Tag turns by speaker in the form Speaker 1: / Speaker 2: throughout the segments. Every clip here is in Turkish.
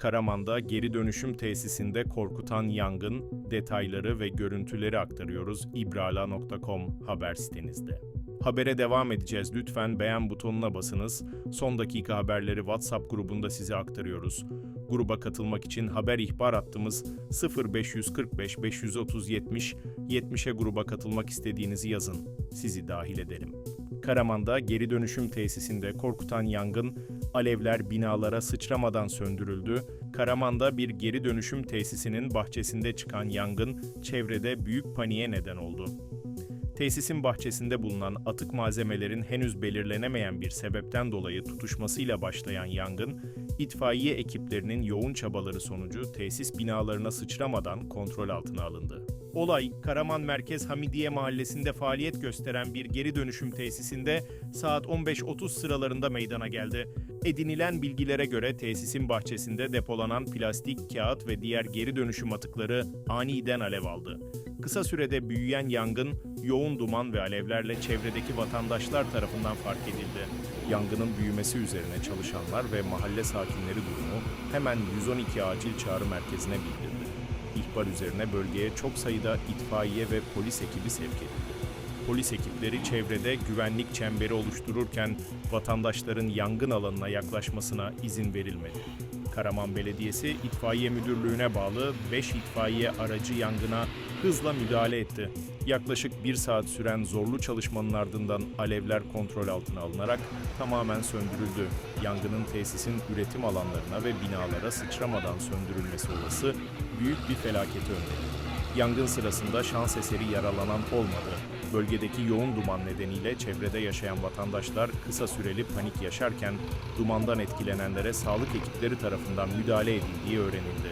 Speaker 1: Karaman'da geri dönüşüm tesisinde korkutan yangın detayları ve görüntüleri aktarıyoruz ibrala.com haber sitemizde. Habere devam edeceğiz. Lütfen beğen butonuna basınız. Son dakika haberleri WhatsApp grubunda size aktarıyoruz. Gruba katılmak için haber ihbar hattımız 0545 530 70 70'e gruba katılmak istediğinizi yazın. Sizi dahil edelim. Karaman'da geri dönüşüm tesisinde korkutan yangın alevler binalara sıçramadan söndürüldü. Karaman'da bir geri dönüşüm tesisinin bahçesinde çıkan yangın çevrede büyük paniğe neden oldu. Tesisin bahçesinde bulunan atık malzemelerin henüz belirlenemeyen bir sebepten dolayı tutuşmasıyla başlayan yangın, itfaiye ekiplerinin yoğun çabaları sonucu tesis binalarına sıçramadan kontrol altına alındı. Olay, Karaman Merkez Hamidiye Mahallesi'nde faaliyet gösteren bir geri dönüşüm tesisinde saat 15.30 sıralarında meydana geldi. Edinilen bilgilere göre tesisin bahçesinde depolanan plastik, kağıt ve diğer geri dönüşüm atıkları aniden alev aldı. Kısa sürede büyüyen yangın, yoğun duman ve alevlerle çevredeki vatandaşlar tarafından fark edildi. Yangının büyümesi üzerine çalışanlar ve mahalle sakinleri durumu hemen 112 acil çağrı merkezine bildirdi. İhbar üzerine bölgeye çok sayıda itfaiye ve polis ekibi sevk edildi. Polis ekipleri çevrede güvenlik çemberi oluştururken vatandaşların yangın alanına yaklaşmasına izin verilmedi. Karaman Belediyesi İtfaiye Müdürlüğü'ne bağlı 5 itfaiye aracı yangına hızla müdahale etti. Yaklaşık bir saat süren zorlu çalışmanın ardından alevler kontrol altına alınarak tamamen söndürüldü. Yangının tesisin üretim alanlarına ve binalara sıçramadan söndürülmesi olası büyük bir felaketi önledi. Yangın sırasında şans eseri yaralanan olmadı. Bölgedeki yoğun duman nedeniyle çevrede yaşayan vatandaşlar kısa süreli panik yaşarken dumandan etkilenenlere sağlık ekipleri tarafından müdahale edildiği öğrenildi.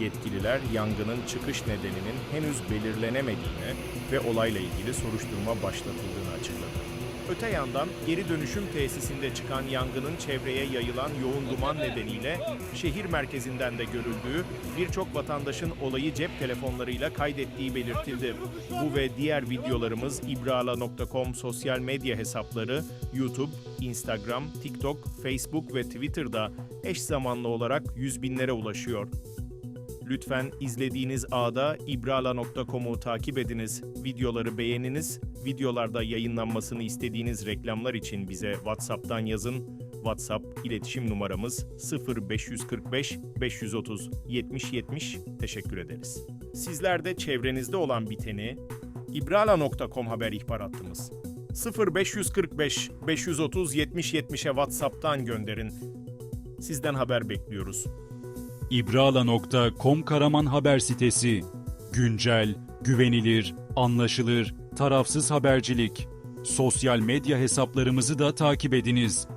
Speaker 1: Yetkililer yangının çıkış nedeninin henüz belirlenemediğini ve olayla ilgili soruşturma başlatıldığını açıkladı. Öte yandan geri dönüşüm tesisinde çıkan yangının çevreye yayılan yoğun duman nedeniyle şehir merkezinden de görüldüğü birçok vatandaşın olayı cep telefonlarıyla kaydettiği belirtildi. Bu ve diğer videolarımız ibrala.com sosyal medya hesapları YouTube, Instagram, TikTok, Facebook ve Twitter'da eş zamanlı olarak yüz binlere ulaşıyor. Lütfen izlediğiniz ağda ibrala.com'u takip ediniz, videoları beğeniniz, videolarda yayınlanmasını istediğiniz reklamlar için bize WhatsApp'tan yazın. WhatsApp iletişim numaramız 0545 530 70 70. Teşekkür ederiz. Sizler de çevrenizde olan biteni ibrala.com haber ihbar hattımız 0545 530 70 70'e WhatsApp'tan gönderin. Sizden haber bekliyoruz.
Speaker 2: İbrala.com Karaman haber sitesi. Güncel, güvenilir, anlaşılır, tarafsız habercilik. Sosyal medya hesaplarımızı da takip ediniz.